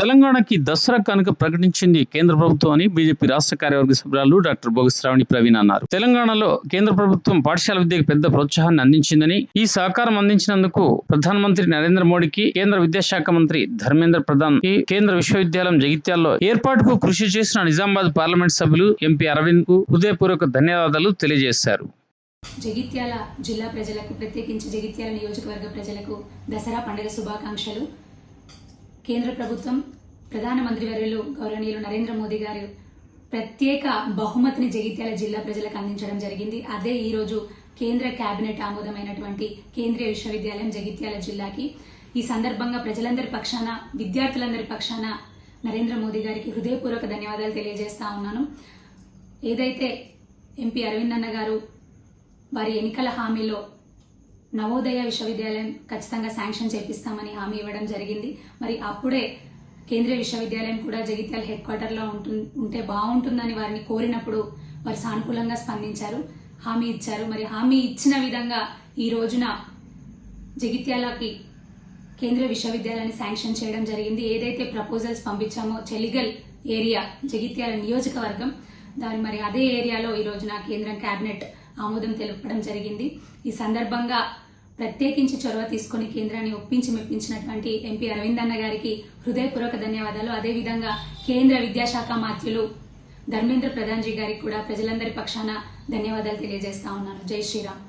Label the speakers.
Speaker 1: తెలంగాణకి దసరా కానుక ప్రకటించింది కేంద్ర ప్రభుత్వం అని బీజేపీ రాష్ట్ర కార్యవర్గ సభ్యురాలు డాక్టర్ బొగశ్రావణి ప్రవీణ్ అన్నారు. తెలంగాణలో కేంద్ర ప్రభుత్వం పాఠశాల విద్యకు పెద్ద ప్రోత్సాహాన్ని అందించిందని ఈ సహకారం అందించినందుకు ప్రధానమంత్రి నరేంద్ర మోడీకి కేంద్ర విద్యాశాఖ మంత్రి ధర్మేంద్ర ప్రధాన్కి కేంద్ర విశ్వవిద్యాలయం జగిత్యాల్లో ఏర్పాటుకు కృషి చేసిన నిజామాబాద్ పార్లమెంట్ సభ్యులు ఎంపీ అరవింద్కు హృదయపూర్వక ధన్యవాదాలు తెలియజేశారు.
Speaker 2: జగిత్యాల జిల్లా ప్రజలకు ప్రత్యేకించి జగిత్యాల నియోజకవర్గ ప్రజలకు దసరా పండుగ శుభాకాంక్షలు. కేంద్ర ప్రభుత్వం ప్రధానమంత్రి వర్యులు గౌరవనీయులు నరేంద్ర మోదీ గారు ప్రత్యేక బహుమతిని జగిత్యాల జిల్లా ప్రజలకు అందించడం జరిగింది. అదే ఈ రోజు కేంద్ర కేబినెట్ ఆమోదమైనటువంటి కేంద్రీయ విశ్వవిద్యాలయం జగిత్యాల జిల్లాకి. ఈ సందర్భంగా ప్రజలందరి పక్షాన విద్యార్థులందరి పక్షాన నరేంద్ర మోదీ గారికి హృదయపూర్వక ధన్యవాదాలు తెలియజేస్తా ఉన్నాను. ఏదైతే ఎంపీ అరవింద్ అన్న గారు వారి ఎన్నికల హామీలో నవోదయ విశ్వవిద్యాలయం ఖచ్చితంగా శాంక్షన్ చేపిస్తామని హామీ ఇవ్వడం జరిగింది. మరి అప్పుడే కేంద్రీయ విశ్వవిద్యాలయం కూడా జగిత్యాల హెడ్ క్వార్టర్లో ఉంటు- ఉంటే బాగుంటుందని వారిని కోరినప్పుడు వారు సానుకూలంగా స్పందించారు. హామీ ఇచ్చారు. మరి హామీ ఇచ్చిన విధంగా ఈ రోజున జగిత్యాలకి కేంద్రీయ విశ్వవిద్యాలయాన్ని శాంక్షన్ చేయడం జరిగింది. ఏదైతే ప్రపోజల్స్ పంపించామో చెలిగల్ ఏరియా జగిత్యాల నియోజకవర్గం దాని మరి అదే ఏరియాలో ఈ రోజున కేంద్రం కేబినెట్ ఆమోదం తెలపడం జరిగింది. ఈ సందర్భంగా ప్రత్యేకించి చొరవ తీసుకుని కేంద్రాన్ని ఒప్పించి మెప్పించినటువంటి ఎంపీ అరవింద్ అన్న గారికి హృదయపూర్వక ధన్యవాదాలు. అదేవిధంగా కేంద్ర విద్యాశాఖ మాత్యులు ధర్మేంద్ర ప్రధాన్జీ గారికి కూడా ప్రజలందరి పక్షాన ధన్యవాదాలు తెలియజేస్తా ఉన్నాను. జై శ్రీరామ్.